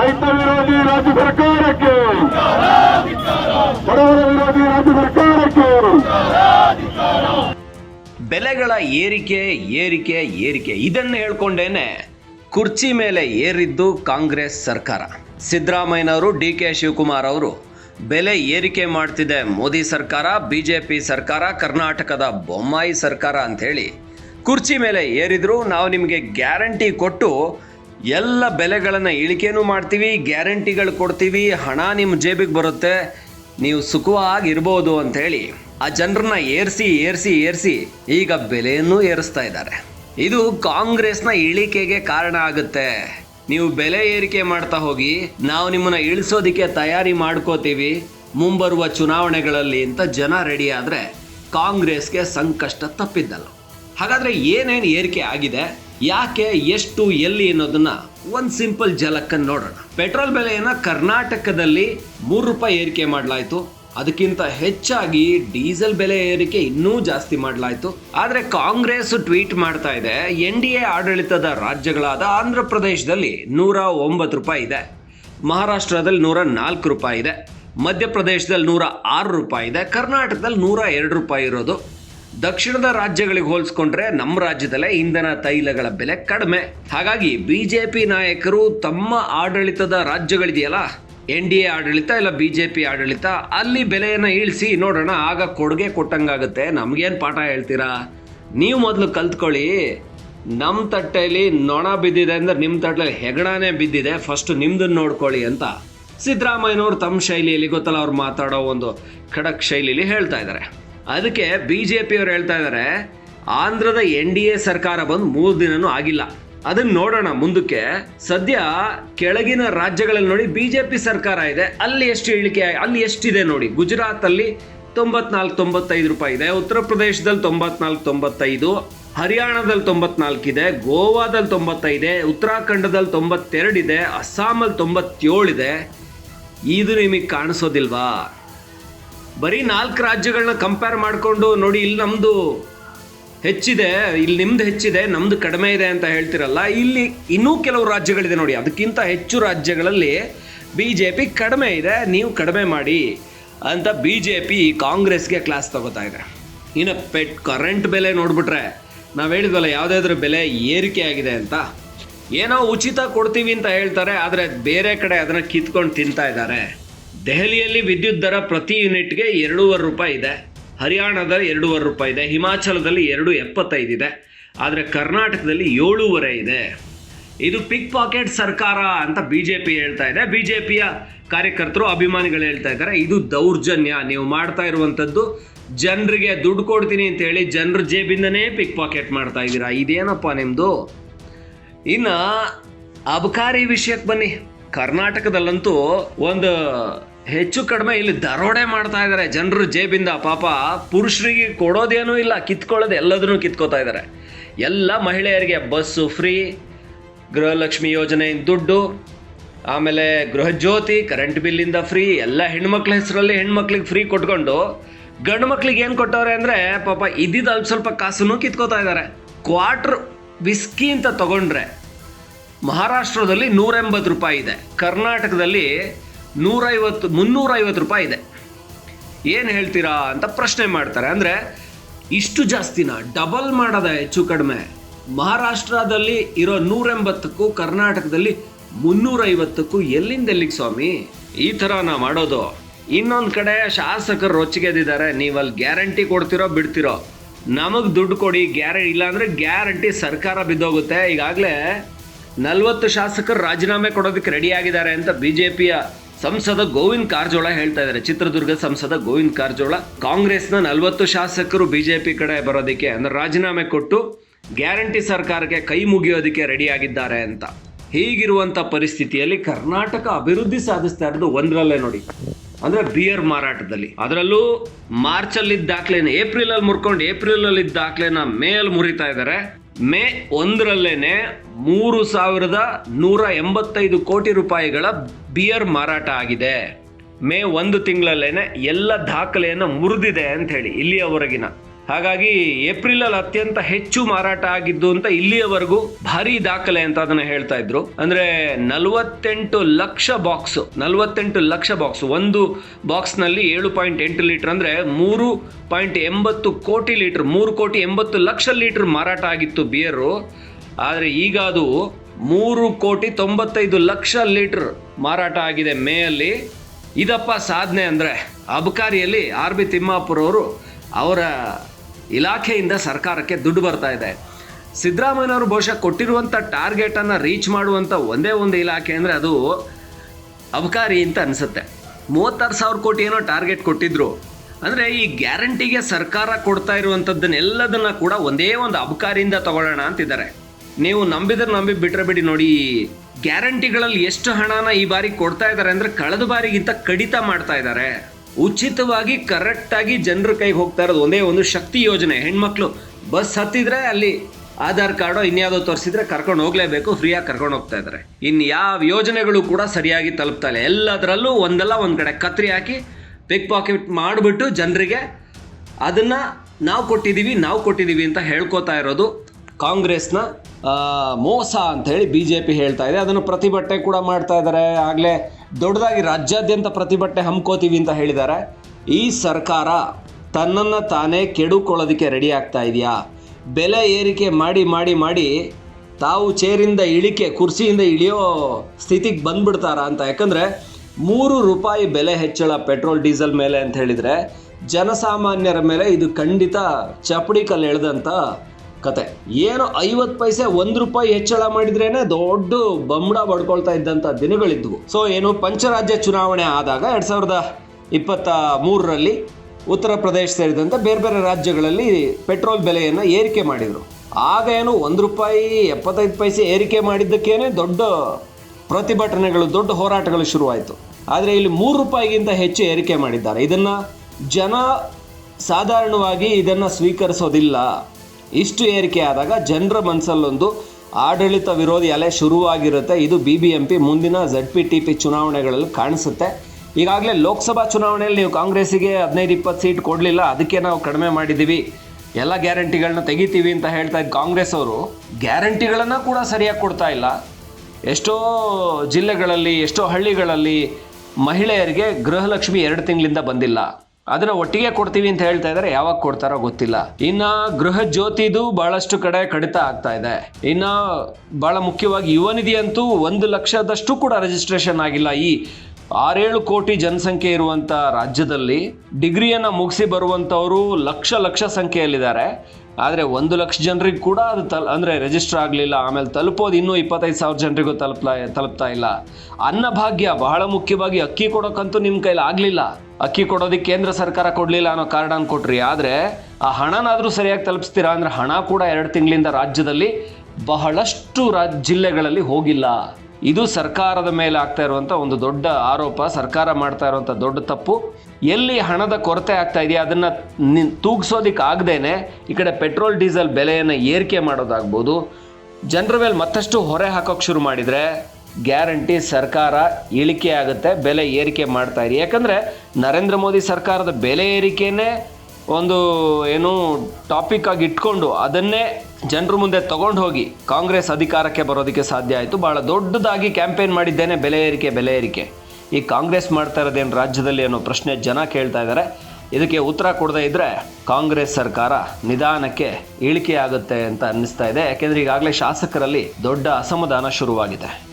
ರೈತ ವಿರೋಧಿ ರಾಜ್ಯ ಸರ್ಕಾರಕ್ಕೆ. ಬಡವರ ವಿರೋಧಿ ರಾಜ್ಯ ಸರ್ಕಾರಕ್ಕೆ. ಬೆಲೆಗಳ ಏರಿಕೆ ಏರಿಕೆ ಏರಿಕೆ. ಇದನ್ನು ಹೇಳ್ಕೊಂಡೇನೆ ಕುರ್ಚಿ ಮೇಲೆ ಏರಿದ್ದು ಕಾಂಗ್ರೆಸ್ ಸರ್ಕಾರ. ಸಿದ್ದರಾಮಯ್ಯನವರು ಡಿ ಕೆ ಶಿವಕುಮಾರ್ ಅವರು ಬೆಲೆ ಏರಿಕೆ ಮಾಡ್ತಿದೆ ಮೋದಿ ಸರ್ಕಾರ, ಬಿಜೆಪಿ ಸರ್ಕಾರ, ಕರ್ನಾಟಕದ ಬೊಮ್ಮಾಯಿ ಸರ್ಕಾರ ಅಂಥೇಳಿ ಕುರ್ಚಿ ಮೇಲೆ ಏರಿದ್ರು ನಾವು ನಿಮಗೆ ಗ್ಯಾರಂಟಿ ಕೊಟ್ಟು ಎಲ್ಲ ಬೆಲೆಗಳನ್ನು ಇಳಿಕೆನೂ ಮಾಡ್ತೀವಿ, ಗ್ಯಾರಂಟಿಗಳು ಕೊಡ್ತೀವಿ, ಹಣ ನಿಮ್ಮ ಜೇಬಿಗೆ ಬರುತ್ತೆ, ನೀವು ಸುಖವಾಗಿರ್ಬೋದು ಅಂತ ಹೇಳಿ ಆ ಜನರನ್ನ ಏರಿಸಿ ಏರಿಸಿ ಏರಿಸಿ ಈಗ ಬೆಲೆಯನ್ನು ಏರಿಸ್ತಾ ಇದ್ದಾರೆ. ಇದು ಕಾಂಗ್ರೆಸ್ನ ಇಳಿಕೆಗೆ ಕಾರಣ ಆಗುತ್ತೆ. ನೀವು ಬೆಲೆ ಏರಿಕೆ ಮಾಡ್ತಾ ಹೋಗಿ, ನಾವು ನಿಮ್ಮನ್ನ ಇಳಿಸೋದಿಕ್ಕೆ ತಯಾರಿ ಮಾಡ್ಕೋತೀವಿ, ಮುಂಬರುವ ಚುನಾವಣೆಗಳಲ್ಲಿ ಅಂತ ಜನ ರೆಡಿ ಆದರೆ ಕಾಂಗ್ರೆಸ್ಗೆ ಸಂಕಷ್ಟ ತಪ್ಪಿದ್ದಲ್ಲ. ಹಾಗಾದರೆ ಏನೇನು ಏರಿಕೆ ಆಗಿದೆ? ಯಾಕೆ, ಎಷ್ಟು, ಎಲ್ಲಿ ಅನ್ನೋದನ್ನ ಒಂದು ಸಿಂಪಲ್ ಜಲಕ್ಕನ್ನು ನೋಡೋಣ. ಪೆಟ್ರೋಲ್ ಬೆಲೆಯನ್ನ ಕರ್ನಾಟಕದಲ್ಲಿ ಮೂರು ರೂಪಾಯಿ ಏರಿಕೆ ಮಾಡಲಾಯಿತು. ಅದಕ್ಕಿಂತ ಹೆಚ್ಚಾಗಿ ಡೀಸೆಲ್ ಬೆಲೆ ಏರಿಕೆ ಇನ್ನೂ ಜಾಸ್ತಿ ಮಾಡಲಾಯಿತು. ಆದರೆ ಕಾಂಗ್ರೆಸ್ ಟ್ವೀಟ್ ಮಾಡ್ತಾ ಇದೆ, ಎನ್ ಡಿ ಎ ಆಡಳಿತದ ರಾಜ್ಯಗಳಾದ ಆಂಧ್ರ ಪ್ರದೇಶದಲ್ಲಿ ನೂರ ಒಂಬತ್ತು ರೂಪಾಯಿ ಇದೆ. ಮಹಾರಾಷ್ಟ್ರದಲ್ಲಿ ನೂರ ನಾಲ್ಕು ರೂಪಾಯಿ ಇದೆ. ಮಧ್ಯಪ್ರದೇಶದಲ್ಲಿ ನೂರ ಆರು ರೂಪಾಯಿ ಇದೆ. ಕರ್ನಾಟಕದಲ್ಲಿ ನೂರ ಎರಡು ರೂಪಾಯಿ ಇರೋದು. ದಕ್ಷಿಣದ ರಾಜ್ಯಗಳಿಗೆ ಹೋಲಿಸ್ಕೊಂಡ್ರೆ ನಮ್ಮ ರಾಜ್ಯದಲ್ಲೇ ಇಂಧನ ತೈಲಗಳ ಬೆಲೆ ಕಡಿಮೆ. ಹಾಗಾಗಿ ಬಿಜೆಪಿ ನಾಯಕರು ತಮ್ಮ ಆಡಳಿತದ ರಾಜ್ಯಗಳಿದೆಯಲ್ಲ? ಎನ್ ಡಿ ಎ ಆಡಳಿತ ಇಲ್ಲ ಬಿಜೆಪಿ ಆಡಳಿತ? ಅಲ್ಲಿ ಬೆಲೆಯನ್ನು ಇಳಿಸಿ ನೋಡೋಣ, ಆಗ ಕೊಡುಗೆ ಕೊಟ್ಟಂಗಾಗುತ್ತೆ. ನಮಗೇನು ಪಾಠ ಹೇಳ್ತೀರಾ? ನೀವು ಮೊದಲು ಕಲ್ತ್ಕೊಳ್ಳಿ. ನಮ್ಮ ತಟ್ಟೆಯಲ್ಲಿ ನೊಣ ಬಿದ್ದಿದೆ ಅಂದರೆ ನಿಮ್ಮ ತಟ್ಟೆಯಲ್ಲಿ ಹೆಗಣಾನೇ ಬಿದ್ದಿದೆ. ಫಸ್ಟ್ ನಿಮ್ಮದನ್ನ ನೋಡ್ಕೊಳ್ಳಿ ಅಂತ ಸಿದ್ದರಾಮಯ್ಯನವರು ತಮ್ಮ ಶೈಲಿಯಲ್ಲಿ, ಗೊತ್ತಲ್ಲ ಅವ್ರು ಮಾತಾಡೋ ಒಂದು ಖಡಕ್ ಶೈಲಿಯಲ್ಲಿ ಹೇಳ್ತಾ ಇದ್ದಾರೆ. ಅದಕ್ಕೆ ಬಿ ಜೆ ಪಿಯವರು ಹೇಳ್ತಾ ಇದ್ದಾರೆ ಆಂಧ್ರದ ಎನ್ ಡಿ ಎ ಸರ್ಕಾರ ಬಂದು ಮೂರು ದಿನನೂ ಆಗಿಲ್ಲ. ಅದನ್ನ ನೋಡೋಣ ಮುಂದಕ್ಕೆ. ಸದ್ಯ ಕೆಳಗಿನ ರಾಜ್ಯಗಳಲ್ಲಿ ನೋಡಿ ಬಿಜೆಪಿ ಸರ್ಕಾರ ಇದೆ. ಅಲ್ಲಿ ಎಷ್ಟು ಇಳಿಕೆ ಅಲ್ಲಿ ಎಷ್ಟಿದೆ ನೋಡಿ. ಗುಜರಾತ್ ಅಲ್ಲಿ ತೊಂಬತ್ನಾಲ್ಕು, ತೊಂಬತ್ತೈದು ರೂಪಾಯಿ ಇದೆ. ಉತ್ತರ ಪ್ರದೇಶದಲ್ಲಿ ತೊಂಬತ್ನಾಲ್ಕು, ತೊಂಬತ್ತೈದು. ಹರಿಯಾಣದಲ್ಲಿ ತೊಂಬತ್ನಾಲ್ಕು ಇದೆ. ಗೋವಾದಲ್ಲಿ ತೊಂಬತ್ತೈದೆ ಉತ್ತರಾಖಂಡದಲ್ಲಿ ತೊಂಬತ್ತೆರಡಿದೆ ಅಸ್ಸಾಮಲ್ಲಿ ತೊಂಬತ್ತೇಳಿದೆ ಇದು ನಿಮಗೆ ಕಾಣಿಸೋದಿಲ್ವಾ? ಬರೀ ನಾಲ್ಕು ರಾಜ್ಯಗಳನ್ನ ಕಂಪೇರ್ ಮಾಡಿಕೊಂಡು ನೋಡಿ, ಇಲ್ಲಿ ನಮ್ಮದು ಹೆಚ್ಚಿದೆ, ಇಲ್ಲಿ ನಿಮ್ದು ಹೆಚ್ಚಿದೆ, ನಮ್ದು ಕಡಿಮೆ ಇದೆ ಅಂತ ಹೇಳ್ತಿರಲ್ಲ, ಇಲ್ಲಿ ಇನ್ನೂ ಕೆಲವು ರಾಜ್ಯಗಳಿದೆ ನೋಡಿ, ಅದಕ್ಕಿಂತ ಹೆಚ್ಚು ರಾಜ್ಯಗಳಲ್ಲಿ ಬಿ ಜೆ ಪಿ ಕಡಿಮೆ ಇದೆ, ನೀವು ಕಡಿಮೆ ಮಾಡಿ ಅಂತ ಬಿ ಜೆ ಪಿ ಕಾಂಗ್ರೆಸ್ಗೆ ಕ್ಲಾಸ್ ತಗೋತಾ ಇದೆ ಇನ್ನು ಪೆಟ್ ಕರೆಂಟ್ ಬೆಲೆ ನೋಡ್ಬಿಟ್ರೆ, ನಾವು ಹೇಳಿದ್ವಲ್ಲ, ಯಾವುದಾದ್ರೂ ಬೆಲೆ ಏರಿಕೆ ಆಗಿದೆ ಅಂತ. ಏನೋ ಉಚಿತ ಕೊಡ್ತೀವಿ ಅಂತ ಹೇಳ್ತಾರೆ, ಆದರೆ ಬೇರೆ ಕಡೆ ಅದನ್ನು ಕಿತ್ಕೊಂಡು ತಿಂತಾ ಇದ್ದಾರೆ. ದೆಹಲಿಯಲ್ಲಿ ವಿದ್ಯುತ್ ದರ ಪ್ರತಿ ಯೂನಿಟ್ಗೆ ಎರಡೂವರೆ ರೂಪಾಯಿ ಇದೆ. ಹರಿಯಾಣದಲ್ಲಿ ಎರಡೂವರೆ ರೂಪಾಯಿ ಇದೆ. ಹಿಮಾಚಲದಲ್ಲಿ ಎರಡು ಎಪ್ಪತ್ತೈದು ಇದೆ. ಆದರೆ ಕರ್ನಾಟಕದಲ್ಲಿ ಏಳೂವರೆ ಇದೆ. ಇದು ಪಿಕ್ ಪಾಕೆಟ್ ಸರ್ಕಾರ ಅಂತ ಬಿ ಜೆ ಪಿ ಹೇಳ್ತಾ ಇದೆ. ಬಿ ಜೆ ಪಿಯ ಕಾರ್ಯಕರ್ತರು, ಅಭಿಮಾನಿಗಳು ಹೇಳ್ತಾ ಇದ್ದಾರೆ, ಇದು ದೌರ್ಜನ್ಯ. ನೀವು ಮಾಡ್ತಾ ಇರುವಂಥದ್ದು ಜನರಿಗೆ ದುಡ್ಡು ಕೊಡ್ತೀನಿ ಅಂತ ಹೇಳಿ ಜನರ ಜೇಬಿಂದನೇ ಪಿಕ್ ಪಾಕೆಟ್ ಮಾಡ್ತಾ ಇದ್ದೀರಾ. ಇದೇನಪ್ಪ ನಿಮ್ಮದು ಇನ್ನು ಅಬಕಾರಿ ವಿಷಯಕ್ಕೆ ಬನ್ನಿ. ಕರ್ನಾಟಕದಲ್ಲಂತೂ ಒಂದು ಹೆಚ್ಚು ಕಡಿಮೆ ಇಲ್ಲಿ ದರೋಡೆ ಮಾಡ್ತಾ ಇದ್ದಾರೆ. ಜನರು ಜೇಬಿಂದ ಪಾಪ ಪುರುಷರಿಗೆ ಕೊಡೋದೇನೂ ಇಲ್ಲ, ಕಿತ್ಕೊಳ್ಳೋದು ಎಲ್ಲದನ್ನು ಕಿತ್ಕೋತಾ ಇದ್ದಾರೆ. ಎಲ್ಲ ಮಹಿಳೆಯರಿಗೆ ಬಸ್ಸು ಫ್ರೀ, ಗೃಹಲಕ್ಷ್ಮಿ ಯೋಜನೆ ದುಡ್ಡು, ಆಮೇಲೆ ಗೃಹಜ್ಯೋತಿ, ಕರೆಂಟ್ ಬಿಲ್ಲಿಂದ ಫ್ರೀ, ಎಲ್ಲ ಹೆಣ್ಮಕ್ಳ ಹೆಸರಲ್ಲಿ ಹೆಣ್ಮಕ್ಳಿಗೆ ಫ್ರೀ ಕೊಟ್ಕೊಂಡು, ಗಂಡು ಮಕ್ಳಿಗೆ ಏನು ಕೊಟ್ಟವ್ರೆ ಅಂದರೆ ಪಾಪ ಇದ್ದಿದ್ದು ಅಲ್ಪ ಸ್ವಲ್ಪ ಕಾಸನ್ನು ಕಿತ್ಕೋತಾ ಇದ್ದಾರೆ. ಕ್ವಾರ್ಟ್ರ್ ವಿಸ್ಕಿ ಅಂತ ತಗೊಂಡ್ರೆ ಮಹಾರಾಷ್ಟ್ರದಲ್ಲಿ ನೂರ ಎಂಬತ್ತು ರೂಪಾಯಿ ಇದೆ. ಕರ್ನಾಟಕದಲ್ಲಿ ನೂರೈವತ್ತು, ಮುನ್ನೂರೈವತ್ತು ರೂಪಾಯಿ ಇದೆ. ಏನು ಹೇಳ್ತೀರಾ ಅಂತ ಪ್ರಶ್ನೆ ಮಾಡ್ತಾರೆ. ಅಂದರೆ ಇಷ್ಟು ಜಾಸ್ತಿನ? ಡಬಲ್ ಮಾಡದ ಹೆಚ್ಚು ಕಡಿಮೆ. ಮಹಾರಾಷ್ಟ್ರದಲ್ಲಿ ಇರೋ ನೂರೆಂಬತ್ತಕ್ಕೂ, ಕರ್ನಾಟಕದಲ್ಲಿ ಮುನ್ನೂರೈವತ್ತಕ್ಕೂ ಎಲ್ಲಿಂದ ಎಲ್ಲಿಗೆ ಸ್ವಾಮಿ? ಈ ಥರ ನಾ ಮಾಡೋದು. ಇನ್ನೊಂದು ಕಡೆ ಶಾಸಕರು ರೊಚ್ಚಿಗೆದಿದ್ದಾರೆ ನೀವಲ್ಲಿ ಗ್ಯಾರಂಟಿ ಕೊಡ್ತಿರೋ ಬಿಡ್ತಿರೋ? ನಮಗೆ ದುಡ್ಡು ಕೊಡಿ. ಗ್ಯಾರ, ಇಲ್ಲಾಂದರೆ ಗ್ಯಾರಂಟಿ ಸರ್ಕಾರ ಬಿದ್ದೋಗುತ್ತೆ. ಈಗಾಗಲೇ ನಲವತ್ತು ಶಾಸಕರು ರಾಜೀನಾಮೆ ಕೊಡೋದಕ್ಕೆ ರೆಡಿ ಆಗಿದ್ದಾರೆ ಅಂತ ಪಿಯ ಸಂಸದ ಗೋವಿಂದ್ ಕಾರಜೋಳ ಹೇಳ್ತಾ ಇದ್ದಾರೆ. ಚಿತ್ರದುರ್ಗ ಸಂಸದ ಗೋವಿಂದ್ ಕಾರಜೋಳ, ಕಾಂಗ್ರೆಸ್ನ ನಲವತ್ತು ಶಾಸಕರು ಬಿಜೆಪಿ ಕಡೆ ಬರೋದಕ್ಕೆ ಅಂದ್ರೆ ರಾಜೀನಾಮೆ ಕೊಟ್ಟು ಗ್ಯಾರಂಟಿ ಸರ್ಕಾರಕ್ಕೆ ಕೈ ಮುಗಿಯೋದಕ್ಕೆ ರೆಡಿ ಆಗಿದ್ದಾರೆ ಅಂತ. ಹೀಗಿರುವಂಥ ಪರಿಸ್ಥಿತಿಯಲ್ಲಿ ಕರ್ನಾಟಕ ಅಭಿವೃದ್ಧಿ ಸಾಧಿಸ್ತಾ ಇರೋದು ಒಂದರಲ್ಲೇ ನೋಡಿ. ಅಂದ್ರೆ ಬಿಯರ್ ಮಾರಾಟದಲ್ಲಿ. ಅದರಲ್ಲೂ ಮಾರ್ಚಲ್ಲಿದ್ದ ದಾಖಲೆನ ಏಪ್ರಿಲ್ ಮುರ್ಕೊಂಡು ಏಪ್ರಿಲ್ ಅಲ್ಲಿ ದಾಖಲೆನ ಮೇ ಅಲ್ಲಿ ಮುರಿತಾ ಇದ್ದಾರೆ. ಮೇ ಒಂದರಲ್ಲೇನೆ ಮೂರು ಸಾವಿರದ ನೂರ ಎಂಬತ್ತೈದು ಕೋಟಿ ರೂಪಾಯಿಗಳ ಬಿಯರ್ ಮಾರಾಟ ಆಗಿದೆ. ಮೇ ಒಂದು ತಿಂಗಳಲ್ಲೇನೆ ಎಲ್ಲ ದಾಖಲೆಯನ್ನು ಮುರಿದಿದೆ ಅಂತ ಹೇಳಿ ಇಲ್ಲಿಯವರೆಗಿನ. ಹಾಗಾಗಿ ಏಪ್ರಿಲಲ್ಲಿ ಅತ್ಯಂತ ಹೆಚ್ಚು ಮಾರಾಟ ಆಗಿದ್ದು ಅಂತ ಇಲ್ಲಿಯವರೆಗೂ ಭಾರಿ ದಾಖಲೆ ಅಂತ ಅದನ್ನ ಹೇಳ್ತಾ ಇದ್ರು. ಅಂದ್ರೆ ನಲವತ್ತೆಂಟು ಲಕ್ಷ ಬಾಕ್ಸ್, ನಲವತ್ತೆಂಟು ಲಕ್ಷ ಬಾಕ್ಸ್, ಒಂದು ಬಾಕ್ಸ್ನಲ್ಲಿ ಏಳು ಪಾಯಿಂಟ್ ಎಂಟು ಲೀಟರ್ ಅಂದ್ರೆ ಮೂರು ಪಾಯಿಂಟ್ ಎಂಬತ್ತು ಕೋಟಿ ಲೀಟರ್, ಮೂರು ಕೋಟಿ ಎಂಬತ್ತು ಲಕ್ಷ ಲೀಟರ್ ಮಾರಾಟ ಆಗಿತ್ತು ಬಿಯರು. ಆದರೆ ಈಗ ಅದು ಮೂರು ಕೋಟಿ ತೊಂಬತ್ತೈದು ಲಕ್ಷ ಲೀಟರ್ ಮಾರಾಟ ಆಗಿದೆ ಮೇಯಲ್ಲಿ. ಇದಪ್ಪ ಸಾಧನೆ ಅಂದರೆ ಅಬಕಾರಿಯಲ್ಲಿ ಆರ್ ಬಿ ತಿಮ್ಮಾಪುರ ಅವರು ಅವರ ಇಲಾಖೆಯಿಂದ ಸರ್ಕಾರಕ್ಕೆ ದುಡ್ಡು ಬರ್ತಾ ಇದೆ. ಸಿದ್ದರಾಮಯ್ಯನವರು ಬಹುಶಃ ಕೊಟ್ಟಿರುವಂಥ ಟಾರ್ಗೆಟನ್ನು ರೀಚ್ ಮಾಡುವಂಥ ಒಂದೇ ಒಂದು ಇಲಾಖೆ ಅಂದರೆ ಅದು ಅಬಕಾರಿ ಅಂತ ಅನಿಸುತ್ತೆ. ಮೂವತ್ತಾರು ಸಾವಿರ ಕೋಟಿ ಏನೋ ಟಾರ್ಗೆಟ್ ಕೊಟ್ಟಿದ್ರು. ಅಂದರೆ ಈ ಗ್ಯಾರಂಟಿಗೆ ಸರ್ಕಾರ ಕೊಡ್ತಾ ಇರುವಂಥದ್ದನ್ನೆಲ್ಲದನ್ನು ಕೂಡ ಒಂದೇ ಒಂದು ಅಬಕಾರಿಯಿಂದ ತಗೊಳ್ಳೋಣ ಅಂತಿದ್ದಾರೆ. ನೀವು ನಂಬಿದ್ರೆ ನಂಬಿ, ಬಿಟ್ರೆ ಬಿಡಿ ನೋಡಿ ಗ್ಯಾರಂಟಿಗಳಲ್ಲಿ ಎಷ್ಟು ಹಣನ ಈ ಬಾರಿ ಕೊಡ್ತಾ ಇದ್ದಾರೆ ಅಂದರೆ ಕಳೆದ ಬಾರಿಗಿಂತ ಕಡಿತ ಮಾಡ್ತಾ ಇದ್ದಾರೆ. ಉಚಿತವಾಗಿ ಕರೆಕ್ಟಾಗಿ ಜನರ ಕೈಗೆ ಹೋಗ್ತಾ ಇರೋದು ಒಂದೇ ಒಂದು ಶಕ್ತಿ ಯೋಜನೆ. ಹೆಣ್ಮಕ್ಳು ಬಸ್ ಹತ್ತಿದ್ರೆ ಅಲ್ಲಿ ಆಧಾರ್ ಕಾರ್ಡೋ ಇನ್ಯಾವುದೋ ತೋರಿಸಿದ್ರೆ ಕರ್ಕೊಂಡು ಹೋಗ್ಲೇಬೇಕು ಫ್ರೀಯಾಗಿ ಕರ್ಕೊಂಡು ಹೋಗ್ತಾ ಇದ್ದಾರೆ ಇನ್ನು ಯಾವ ಯೋಜನೆಗಳು ಕೂಡ ಸರಿಯಾಗಿ ತಲುಪ್ತಾ ಇಲ್ಲ. ಎಲ್ಲದರಲ್ಲೂ ಒಂದಲ್ಲ ಒಂದು ಕಡೆ ಕತ್ರಿ ಹಾಕಿ ಪಿಕ್ ಪಾಕೆಟ್ ಮಾಡಿಬಿಟ್ಟು ಜನರಿಗೆ ಅದನ್ನ ನಾವು ಕೊಟ್ಟಿದ್ದೀವಿ ನಾವು ಕೊಟ್ಟಿದ್ದೀವಿ ಅಂತ ಹೇಳ್ಕೊತಾ ಇರೋದು ಕಾಂಗ್ರೆಸ್ನ ಮೋಸ ಅಂತ ಹೇಳಿ ಬಿ ಜೆ ಪಿ ಹೇಳ್ತಾ ಇದೆ. ಅದನ್ನು ಪ್ರತಿಭಟನೆ ಕೂಡ ಮಾಡ್ತಾ ಇದ್ದಾರೆ. ಆಗಲೇ ದೊಡ್ಡದಾಗಿ ರಾಜ್ಯಾದ್ಯಂತ ಪ್ರತಿಭಟನೆ ಹಮ್ಕೋತೀವಿ ಅಂತ ಹೇಳಿದ್ದಾರೆ. ಈ ಸರ್ಕಾರ ತನ್ನನ್ನು ತಾನೇ ಕೆಡುಕೊಳ್ಳೋದಕ್ಕೆ ರೆಡಿ ಆಗ್ತಾ ಇದೆಯಾ? ಬೆಲೆ ಏರಿಕೆ ಮಾಡಿ ಮಾಡಿ ಮಾಡಿ ತಾವು ಚೇರಿಂದ ಇಳಿಕೆ, ಕುರ್ಸಿಯಿಂದ ಇಳಿಯೋ ಸ್ಥಿತಿಗೆ ಬಂದ್ಬಿಡ್ತಾರಾ ಅಂತ. ಯಾಕಂದರೆ ಮೂರು ರೂಪಾಯಿ ಬೆಲೆ ಹೆಚ್ಚಳ ಪೆಟ್ರೋಲ್, ಡೀಸೆಲ್ ಮೇಲೆ ಅಂತ ಹೇಳಿದರೆ ಜನಸಾಮಾನ್ಯರ ಮೇಲೆ ಇದು ಖಂಡಿತ ಚಪ್ಪಡಿ ಕಲ್ಲು ಎಳೆದಂಥ ಕತೆ. ಏನು ಐವತ್ತು ಪೈಸೆ ಒಂದು ರೂಪಾಯಿ ಹೆಚ್ಚಳ ಮಾಡಿದ್ರೇನೆ ದೊಡ್ಡ ಬಂಬಡ ಬಡ್ಕೊಳ್ತಾ ಇದ್ದಂಥ ದಿನಗಳಿದ್ವು. ಸೊ ಏನು, ಪಂಚರಾಜ್ಯ ಚುನಾವಣೆ ಆದಾಗ ಎರಡು ಸಾವಿರದ ಇಪ್ಪತ್ತ ಮೂರರಲ್ಲಿ ಉತ್ತರ ಪ್ರದೇಶ ಸೇರಿದಂತೆ ಬೇರೆ ಬೇರೆ ರಾಜ್ಯಗಳಲ್ಲಿ ಪೆಟ್ರೋಲ್ ಬೆಲೆಯನ್ನು ಏರಿಕೆ ಮಾಡಿದರು. ಆಗ ಏನು, ಒಂದು ರೂಪಾಯಿ ಎಪ್ಪತ್ತೈದು ಪೈಸೆ ಏರಿಕೆ ಮಾಡಿದ್ದಕ್ಕೇನೆ ದೊಡ್ಡ ಪ್ರತಿಭಟನೆಗಳು, ದೊಡ್ಡ ಹೋರಾಟಗಳು ಶುರುವಾಯಿತು. ಆದರೆ ಇಲ್ಲಿ ಮೂರು ರೂಪಾಯಿಗಿಂತ ಹೆಚ್ಚು ಏರಿಕೆ ಮಾಡಿದ್ದಾರೆ. ಇದನ್ನು ಜನ ಸಾಧಾರಣವಾಗಿ ಇದನ್ನು ಸ್ವೀಕರಿಸೋದಿಲ್ಲ. ಇಷ್ಟು ಏರಿಕೆ ಆದಾಗ ಜನರ ಮನಸ್ಸಲ್ಲೊಂದು ಆಡಳಿತ ವಿರೋಧಿ ಅಲೆ ಶುರುವಾಗಿರುತ್ತೆ. ಇದು ಬಿ ಬಿ ಎಂ ಪಿ ಮುಂದಿನ ಝಡ್ ಪಿ ಟಿ ಪಿ ಚುನಾವಣೆಗಳಲ್ಲಿ ಕಾಣಿಸುತ್ತೆ. ಈಗಾಗಲೇ ಲೋಕಸಭಾ ಚುನಾವಣೆಯಲ್ಲಿ ನೀವು ಕಾಂಗ್ರೆಸ್ಸಿಗೆ ಹದಿನೈದು, ಇಪ್ಪತ್ತು ಸೀಟ್ ಕೊಡಲಿಲ್ಲ. ಅದಕ್ಕೆ ನಾವು ಕಡಿಮೆ ಮಾಡಿದ್ದೀವಿ. ಎಲ್ಲ ಗ್ಯಾರಂಟಿಗಳನ್ನ ತೆಗಿತೀವಿ ಅಂತ ಹೇಳ್ತಾ ಇದ್ದ ಕಾಂಗ್ರೆಸ್ ಅವರು ಗ್ಯಾರಂಟಿಗಳನ್ನು ಕೂಡ ಸರಿಯಾಗಿ ಕೊಡ್ತಾ ಇಲ್ಲ. ಎಷ್ಟೋ ಜಿಲ್ಲೆಗಳಲ್ಲಿ, ಎಷ್ಟೋ ಹಳ್ಳಿಗಳಲ್ಲಿ ಮಹಿಳೆಯರಿಗೆ ಗೃಹಲಕ್ಷ್ಮಿ ಎರಡು ತಿಂಗಳಿಂದ ಬಂದಿಲ್ಲ. ಅದನ್ನ ಒಟ್ಟಿಗೆ ಕೊಡ್ತೀವಿ ಅಂತ ಹೇಳ್ತಾ ಇದ್ದಾರೆ ಯಾವಾಗ ಕೊಡ್ತಾರೋ ಗೊತ್ತಿಲ್ಲ. ಇನ್ನ ಗೃಹ ಜ್ಯೋತಿದು ಬಹಳಷ್ಟು ಕಡೆ ಕಡಿತ ಆಗ್ತಾ ಇದೆ. ಇನ್ನ ಬಹಳ ಮುಖ್ಯವಾಗಿ ಯುವ ನಿಧಿ ಅಂತೂ ಒಂದು ಲಕ್ಷದಷ್ಟು ಕೂಡ ರಿಜಿಸ್ಟ್ರೇಷನ್ ಆಗಿಲ್ಲ ಈ ಆರೇಳು ಕೋಟಿ ಜನಸಂಖ್ಯೆ ಇರುವಂತ ರಾಜ್ಯದಲ್ಲಿ ಡಿಗ್ರಿಯನ್ನ ಮುಗಿಸಿ ಬರುವಂತವರು ಲಕ್ಷ ಲಕ್ಷ ಸಂಖ್ಯೆಯಲ್ಲಿದ್ದಾರೆ. ಆದರೆ ಒಂದು ಲಕ್ಷ ಜನರಿಗೆ ಕೂಡ ಅದು ತಲ್, ಅಂದರೆ ರಿಜಿಸ್ಟರ್ ಆಗಲಿಲ್ಲ, ಆಮೇಲೆ ತಲುಪೋದು ಇನ್ನೂ ಇಪ್ಪತ್ತೈದು ಸಾವಿರ ಜನರಿಗೂ ತಲುಪ್ಲಾ, ತಲುಪ್ತಾ ಇಲ್ಲ. ಅನ್ನಭಾಗ್ಯ ಬಹಳ ಮುಖ್ಯವಾಗಿ ಅಕ್ಕಿ ಕೊಡೋಕ್ಕಂತೂ ನಿಮ್ಮ ಕೈಲಿ ಆಗಲಿಲ್ಲ. ಅಕ್ಕಿ ಕೊಡೋದಕ್ಕೆ ಕೇಂದ್ರ ಸರ್ಕಾರ ಕೊಡಲಿಲ್ಲ ಅನ್ನೋ ಕಾರಣ ಕೊಟ್ರಿ. ಆದರೆ ಆ ಹಣನಾದರೂ ಸರಿಯಾಗಿ ತಲುಪಿಸ್ತೀರಾ ಅಂದರೆ ಹಣ ಕೂಡ ಎರಡು ತಿಂಗಳಿಂದ ರಾಜ್ಯದಲ್ಲಿ ಬಹಳಷ್ಟು ರಾಜ್, ಜಿಲ್ಲೆಗಳಲ್ಲಿ ಹೋಗಿಲ್ಲ. ಇದು ಸರ್ಕಾರದ ಮೇಲೆ ಆಗ್ತಾ ಇರುವಂಥ ಒಂದು ದೊಡ್ಡ ಆರೋಪ. ಸರ್ಕಾರ ಮಾಡ್ತಾ ಇರುವಂಥ ದೊಡ್ಡ ತಪ್ಪು. ಎಲ್ಲಿ ಹಣದ ಕೊರತೆ ಆಗ್ತಾ ಇದೆಯಾ ಅದನ್ನು ನಿ ತೂಗಿಸೋದಕ್ಕೆ ಆಗದೇನೆ ಈ ಕಡೆ ಪೆಟ್ರೋಲ್, ಡೀಸೆಲ್ ಬೆಲೆಯನ್ನು ಏರಿಕೆ ಮಾಡೋದಾಗ್ಬೋದು. ಜನರ ಮೇಲೆ ಮತ್ತಷ್ಟು ಹೊರೆ ಹಾಕೋಕೆ ಶುರು ಮಾಡಿದರೆ ಗ್ಯಾರಂಟಿ ಸರ್ಕಾರ ಇಳಿಕೆ ಆಗುತ್ತೆ, ಬೆಲೆ ಏರಿಕೆ ಮಾಡ್ತಾ ಇರಿ. ಯಾಕಂದರೆ ನರೇಂದ್ರ ಮೋದಿ ಸರ್ಕಾರದ ಬೆಲೆ ಏರಿಕೆನೇ ಒಂದು ಏನು ಟಾಪಿಕ್ ಆಗಿ ಇಟ್ಕೊಂಡು ಅದನ್ನೇ ಜನರ ಮುಂದೆ ತಗೊಂಡು ಹೋಗಿ ಕಾಂಗ್ರೆಸ್ ಅಧಿಕಾರಕ್ಕೆ ಬರೋದಕ್ಕೆ ಸಾಧ್ಯ ಆಯಿತು. ಭಾಳ ದೊಡ್ಡದಾಗಿ ಕ್ಯಾಂಪೇನ್ ಮಾಡಿದ್ದೇನೆ, ಬೆಲೆ ಏರಿಕೆ ಬೆಲೆ ಏರಿಕೆ. ಈ ಕಾಂಗ್ರೆಸ್ ಮಾಡ್ತಾ ಇರೋದೇನು ರಾಜ್ಯದಲ್ಲಿ ಅನ್ನೋ ಪ್ರಶ್ನೆ ಜನ ಕೇಳ್ತಾ ಇದ್ದಾರೆ ಇದಕ್ಕೆ ಉತ್ತರ ಕೊಡದೇ ಇದ್ದರೆ ಕಾಂಗ್ರೆಸ್ ಸರ್ಕಾರ ನಿಧಾನಕ್ಕೆ ಇಳಿಕೆ ಆಗುತ್ತೆ ಅಂತ ಅನ್ನಿಸ್ತಾ ಇದೆ. ಯಾಕೆಂದರೆ ಈಗಾಗಲೇ ಶಾಸಕರಲ್ಲಿ ದೊಡ್ಡ ಅಸಮಾಧಾನ ಶುರುವಾಗಿದೆ.